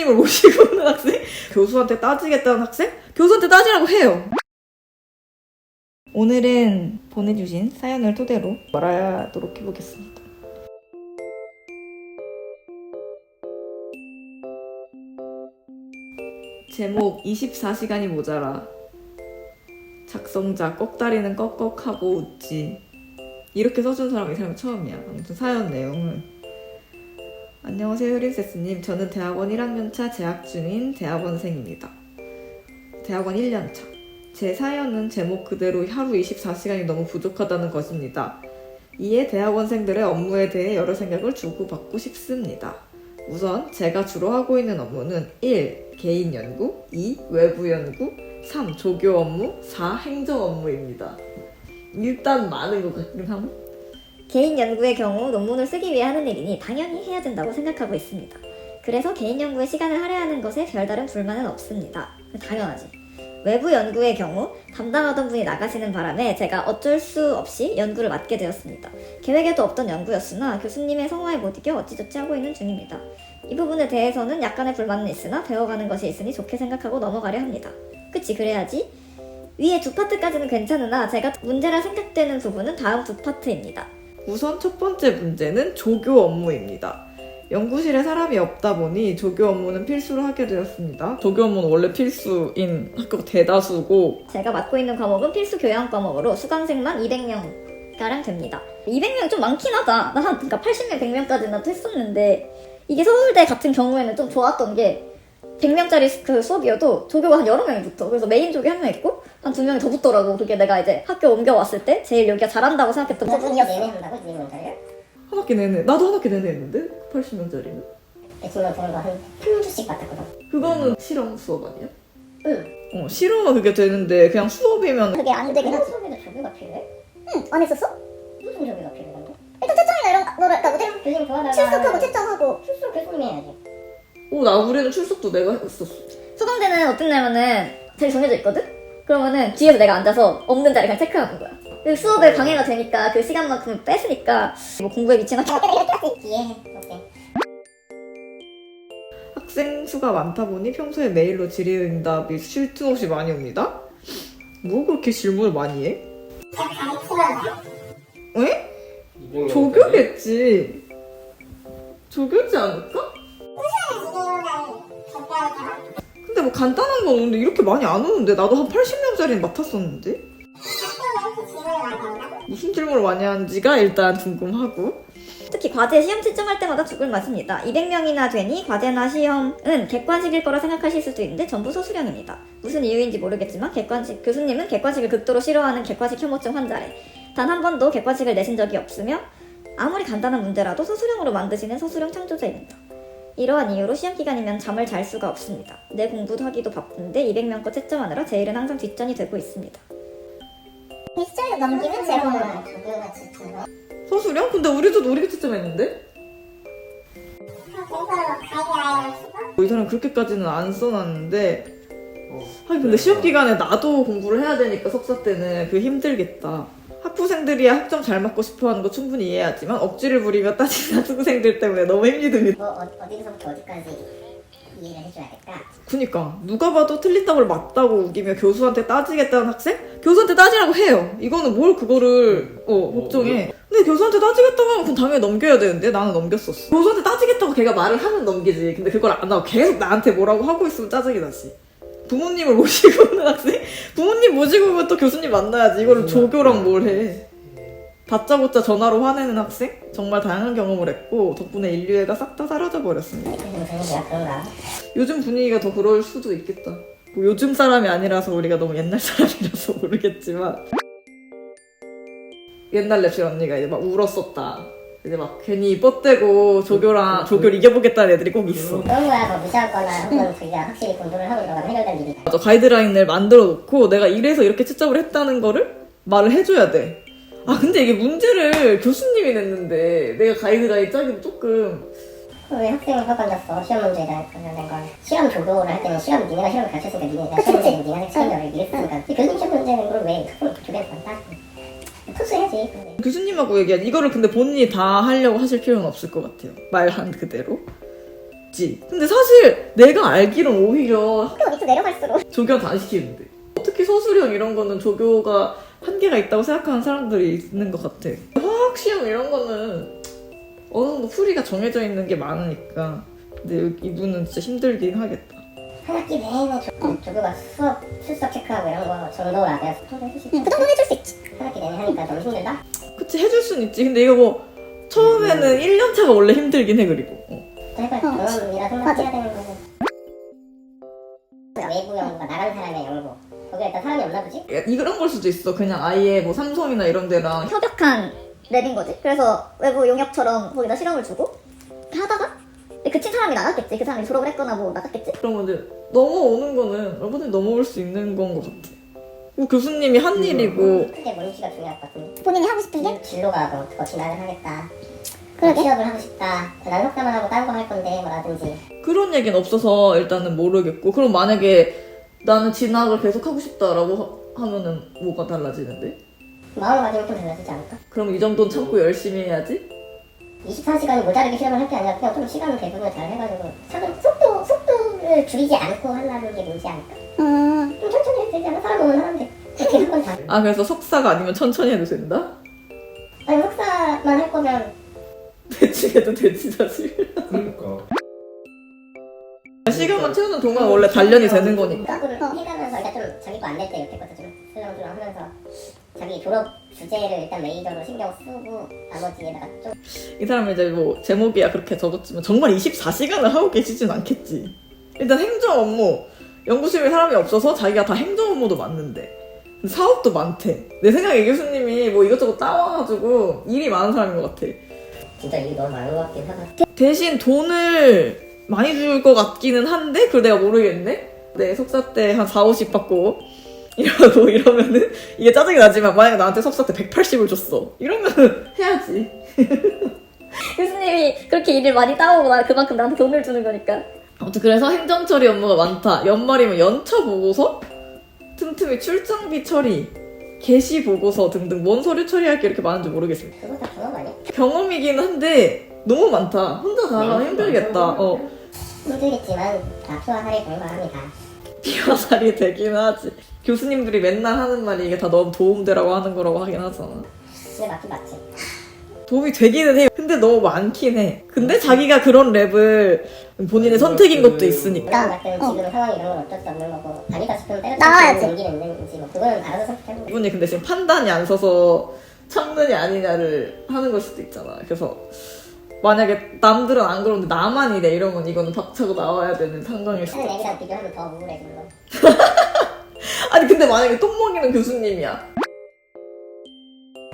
부모님을 모시고 오는 학생? 교수한테 따지겠다는 학생? 교수한테 따지라고 해요. 오늘은 보내주신 사연을 토대로 말하도록 해보겠습니다. 제목 24시간이 모자라. 작성자 꺽다리는 꺽꺽하고 웃지. 이렇게 써준 사람이 이 사람이 처음이야. 아무튼 사연 내용은 안녕하세요 효린세스님. 저는 대학원 1학년차 재학 중인 대학원생입니다. 대학원 1년차. 제 사연은 제목 그대로 하루 24시간이 너무 부족하다는 것입니다. 이에 대학원생들의 업무에 대해 여러 생각을 주고받고 싶습니다. 우선 제가 주로 하고 있는 업무는 1. 개인 연구 2. 외부 연구 3. 조교 업무 4. 행정 업무입니다. 일단 많은 것 같긴 함. 개인 연구의 경우 논문을 쓰기 위해 하는 일이니 당연히 해야 된다고 생각하고 있습니다. 그래서 개인 연구에 시간을 할애하는 것에 별다른 불만은 없습니다. 당연하지. 외부 연구의 경우 담당하던 분이 나가시는 바람에 제가 어쩔 수 없이 연구를 맡게 되었습니다. 계획에도 없던 연구였으나 교수님의 성화에 못 이겨 어찌저찌 하고 있는 중입니다. 이 부분에 대해서는 약간의 불만은 있으나 배워가는 것이 있으니 좋게 생각하고 넘어가려 합니다. 그치 그래야지. 위에 두 파트까지는 괜찮으나 제가 문제라 생각되는 부분은 다음 두 파트입니다. 우선 첫 번째 문제는 조교 업무입니다. 연구실에 사람이 없다 보니 조교 업무는 필수로 하게 되었습니다. 조교 업무는 원래 필수인 학교 대다수고 제가 맡고 있는 과목은 필수 교양 과목으로 수강생만 200명 가량 됩니다. 200명 좀 많긴 하다. 나 한 그러니까 80명, 100명까지는 했었는데 이게 서울대 같은 경우에는 좀 좋았던 게 100명짜리 그 수업이어도 조교가 한 여러 명이 붙어. 그래서 메인 조교 한 명 있고 한 두 명이 더 붙더라고. 그게 내가 이제 학교 옮겨왔을 때 제일 여기가 잘한다고 생각했던 분이서. 내내 한다고? 네 명짜리를? 한 학기 내내 나도 한 학기 내내 했는데 80명짜리는 대충만 보는 거한 3주씩 받았거든. 그거는 실험 수업 아니야? 응. 어 실험은 그게 되는데 그냥 수업이면 그게 안 되긴 하지. 수업에도 조교가 필요해? 응. 안 했었어? 무슨 조교가 필요해? 근데? 일단 채점이나 이런 거, 너를, 그러니까 어떻게 교수님 좋아하다가 출석하고 채점하고 출석 교수님이 해야지. 어나 우리는 출석도 내가 했었어. 수강대는 어땠냐면은 제일 정해져 있거든? 그러면은 뒤에서 내가 앉아서 없는 자리 그냥 체크하는 거야. 그 수업에 방해가 되니까 그 시간만큼 뺏으니까 뭐 공부에 학교 아. 학생 수가 많다 보니 평소에 메일로 질의응답이 쉴 틈 없이 많이 옵니다. 뭐 그렇게 질문을 많이 해? 에? 조교겠지. 조교지 않을까? 근데 뭐 간단한 건 오는데 이렇게 많이 안 오는데 나도 한 80명짜리는 맡았었는데 무슨 질문을 많이 하는지가 일단 궁금하고 특히 과제 시험 채점할 때마다 죽을 맛입니다. 200명이나 되니 과제나 시험은 객관식일 거라 생각하실 수도 있는데 전부 소수령입니다. 무슨 이유인지 모르겠지만 객관식 교수님은 객관식을 극도로 싫어하는 객관식 혐오증 환자래. 단 한 번도 객관식을 내신 적이 없으며 아무리 간단한 문제라도 소수령으로 만드시는 소수령 창조자입니다. 이러한 이유로 시험 기간이면 잠을 잘 수가 없습니다. 내 공부도 하기도 바쁜데 200명 거 채점하느라 제 일은 항상 뒷전이 되고 있습니다. 시절 넘기면 거. 서수령? 근데 우리도 놀이기 채점했는데? 이 사람 그렇게까지는 안 써놨는데 하긴 근데 시험 기간에 나도 공부를 해야 되니까 석사 때는 그게 힘들겠다. 학부생들이야 학점 잘 맞고 싶어하는 거 충분히 이해하지만 억지를 부리며 따지는 학부생들 때문에 너무 힘들습니다. 뭐 어, 어디서부터 어디까지 이해를 해줘야 될까? 그니까 누가 봐도 틀린다고 맞다고 우기며 교수한테 따지겠다는 학생? 교수한테 따지라고 해요. 이거는 뭘 그거를 어 걱정해. 근데 교수한테 따지겠다고 하면 그럼 당연히 넘겨야 되는데 나는 넘겼었어. 교수한테 따지겠다고 걔가 말을 하면 넘기지. 근데 그걸 안 하고 계속 나한테 뭐라고 하고 있으면 짜증이 나지. 부모님을 모시고 오는 학생? 부모님 모시고 오면 또 교수님 만나야지. 이거를 조교랑 뭘 해. 다짜고짜 전화로 화내는 학생? 정말 다양한 경험을 했고 덕분에 인류애가 싹 다 사라져 버렸습니다. 요즘 분위기가 그런가? 요즘 분위기가 더 그럴 수도 있겠다. 뭐 요즘 사람이 아니라서 우리가 너무 옛날 사람이라서 모르겠지만 옛날 랩실 언니가 이제 막 울었었다. 이제 막 괜히 뻗대고 조교랑 조교를 이겨보겠다는 애들이 꼭 있어. 그런 거야 뭐 무시할 거나 혹은 그게 확실히 공부를 하고 들어가면 해결될 일이다. 맞아 가이드라인을 만들어 놓고 내가 이래서 이렇게 채점을 했다는 거를 말을 해줘야 돼. 아 근데 이게 문제를 교수님이 냈는데 내가 가이드라인 짜기도 조금 왜 학생을 허가졌어? 시험 문제에 관련된 건 시험 조교를 할 때는 시험 니네가 시험을 가르쳤으니까 니네가 시험 문제는 니네가 책임져라 이랬으니까 교수님 시험 문제는 걸왜 학생 안따 지? 근데 교수님하고 얘기한 이거를 근데 본인이 다 하려고 하실 필요는 없을 것 같아요. 말 한 그대로. 있지. 근데 사실 내가 알기론 오히려 학교가 밑으로 내려갈수록 조교 다 시키는데. 특히 서술형 이런 거는 조교가 한계가 있다고 생각하는 사람들이 있는 것 같아. 화학 시험 이런 거는 어느 정도 풀이가 정해져 있는 게 많으니까. 근데 이분은 진짜 힘들긴 하겠다. 한 학기 내내 조, 조교가 수업 출석 체크하고 이런 거 정도라면 해주시 그 정도는 해줄 수 있지. 한 학기 내내 하니까 너무 힘들다? 그치 해줄 순 있지. 근데 이거 뭐 처음에는 1년 차가 원래 힘들긴 해 그리고. 어. 또 해봐야 경험이라 생각해야 되는 거는 외부 연구가 나간 사람의 연구 거기에 일단 사람이 없나 보지? 이런 걸 수도 있어. 그냥 아예 뭐 삼성이나 이런 데랑 협력한 랩인 거지. 그래서 외부 용역처럼 거기다 실험을 주고 하다가 근데 그친 사람이 나갔겠지. 그 사람이 졸업을 했거나 뭐 나갔겠지. 그런 건데 넘어오는 거는 여러분들이 넘어올 수 있는 건 것 같아. 뭐 교수님이 한 일이고 크게 뭔지가 중요할 것 같은데 본인이 하고 싶은 게? 진- 진로가 뭐 어떻게 나를 하겠다 그러게. 취업을 하고 싶다 난 석사만 하고 다른 거 할 건데 뭐라든지 그런 얘기는 없어서 일단은 모르겠고 그럼 만약에 나는 진학을 계속 하고 싶다라고 하- 하면은 뭐가 달라지는데? 마음가짐이 좀 달라지지 않을까? 그럼 이 정도는 참고 열심히 해야지? 24시간이 모자르게 실험을 할 게 아니라 그냥 좀 시간을 배분을 잘 해가지고 차근 속 도, 속도를 줄이지 않고 하려는 게 뭔지 않을까? 음. 좀 천천히 해도 되지 않아? 사람 오면 하는데 어떻게 한번 다아 그래서 석사가 아니면 천천히 해도 된다? 아니 석사만 할 거면 대충 해도 되지 사실 그러니까 시간만 채우는 동안 원래 단련이 되는 거니까 공부를 해가면서 그러니까 좀 자기 거 안 될때 옆에 것도 좀 슬렁슬렁 하면서 자기 졸업 주제를 일단 메이저로 신경 쓰고 나머지에다가 좀 이 사람이 이제 뭐 제목이야 그렇게 적었지만 정말 24시간을 하고 계시진 않겠지. 일단 행정 업무 연구실에 사람이 없어서 자기가 다 행정 업무도 맞는데 근데 사업도 많대. 내 생각에 이 교수님이 뭐 이것저것 따와가지고 일이 많은 사람인 것 같아. 진짜 일이 너무 많은 것 같긴 하다 대신 돈을 많이 줄 것 같기는 한데 그걸 내가 모르겠네. 내 석사 때 한 4, 50 받고 이러고 이러면은 이게 짜증이 나지만 만약에 나한테 석사 때 180을 줬어. 이러면은 해야지. 교수님이 그렇게 일을 많이 따오고 나 그만큼 나한테 돈을 주는 거니까. 아무튼 그래서 행정 처리 업무가 많다. 연말이면 연차 보고서, 틈틈이 출장비 처리, 개시 보고서 등등 뭔 서류 처리할 게 이렇게 많은지 모르겠습니다. 그거 다 경험 아니야? 경험이긴 한데 너무 많다. 혼자 다 하면 힘들겠다. 어. 힘들겠지만 다 피와 살이 공부합니다 피와 살이 되긴 하지. 교수님들이 맨날 하는 말이 이게 다 너무 도움되라고 하는 거라고 하긴 하잖아. 근데 맞긴 맞지 도움이 되기는 해. 근데 너무 많긴 해. 근데 자기가 그런 랩을 본인의 선택인 것도 있으니까. 내가 봤을 때는 지금 상황이 이런 건 어쩔 수 없는 거고 아니다 싶으면 나와야지. 때려치고 용기는 있는지 뭐 그거는 알아서 선택해보고 이분이 근데 지금 판단이 안 서서 참느냐 아니냐를 하는 걸 수도 있잖아. 그래서 만약에 남들은 안 그러는데 나만 이래 이러면 이거는 박차고 나와야 되는 상황일 수도 하는 있어. 애기랑 비교하면 더 우울해지는 거 아니 근데 만약에 똥 먹이는 교수님이야.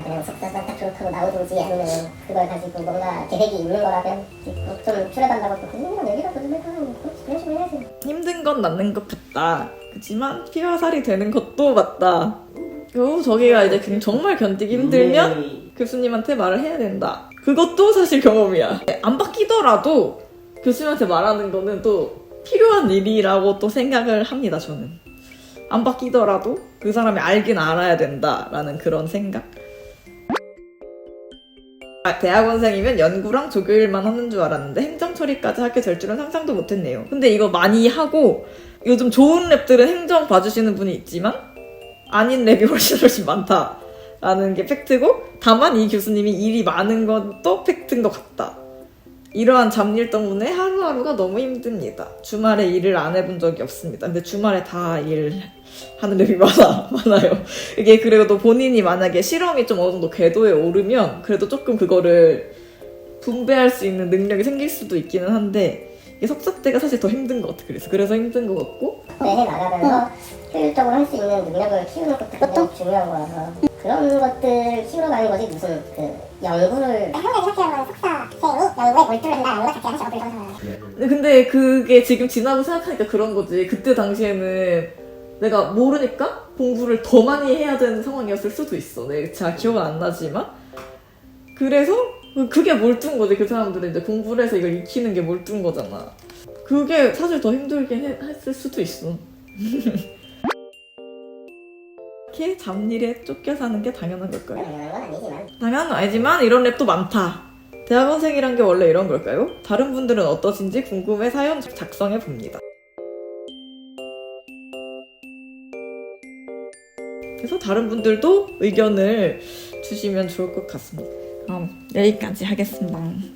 그냥 딱 졸업하고 나오든지 아니면 그걸 가지고 뭔가 계획이 있는 거라면 뭐좀 줄여달라고 또 그냥 얘기라도 좀 해도 그런 식으로 해야지 힘든 건 맞는 것 같다. 그렇지만 피와 살이 되는 것도 맞다. 요 저기가 이제 그- 정말 견디기 힘들면 교수님한테 말을 해야 된다. 그것도 사실 경험이야. 안 바뀌더라도 교수님한테 말하는 거는 또 필요한 일이라고 또 생각을 합니다, 저는. 안 바뀌더라도 그 사람이 알긴 알아야 된다라는 그런 생각. 아, 대학원생이면 연구랑 조교일만 하는 줄 알았는데 행정 처리까지 하게 될 줄은 상상도 못했네요. 근데 이거 많이 하고 요즘 좋은 랩들은 행정 봐주시는 분이 있지만 아닌 랩이 훨씬 훨씬 많다라는 게 팩트고 다만 이 교수님이 일이 많은 것도 팩트인 것 같다. 이러한 잡일 때문에 하루하루가 너무 힘듭니다. 주말에 일을 안 해본 적이 없습니다. 근데 주말에 다 일하는 랩이 많아, 많아요. 이게 그래도 본인이 만약에 실험이 좀 어느 정도 궤도에 오르면 그래도 조금 그거를 분배할 수 있는 능력이 생길 수도 있기는 한데 이게 석사 때가 사실 더 힘든 것 같아. 그래서 그래서 힘든 것 같고 해 나가면서 효율적으로 할 수 있는 능력을 키우는 것도 굉장히 중요한 거라서 그런 것들을 키우러 가는 거지 무슨 그 연구를 한 가지 생각해보면 석사 생이 연구에 몰두를 한다 연구가 자체 하나씩 업을 형성하는 근데 그게 지금 지나고 생각하니까 그런 거지. 그때 당시에는 내가 모르니까 공부를 더 많이 해야 되는 상황이었을 수도 있어. 내가 잘 기억은 안 나지만. 그래서 그게 몰두인 거지. 그 사람들은 이제 공부를 해서 이걸 익히는 게 몰두인 거잖아. 그게 사실 더 힘들긴 해- 했을 수도 있어. 이렇게 잡일에 쫓겨 사는 게 당연한 걸까요? 건 아니지만 당연한 건 아니지만 이런 랩도 많다. 대학원생이란 게 원래 이런 걸까요? 다른 분들은 어떠신지 궁금해 사연 작성해 봅니다. 그래서 다른 분들도 의견을 주시면 좋을 것 같습니다. 그럼 여기까지 하겠습니다.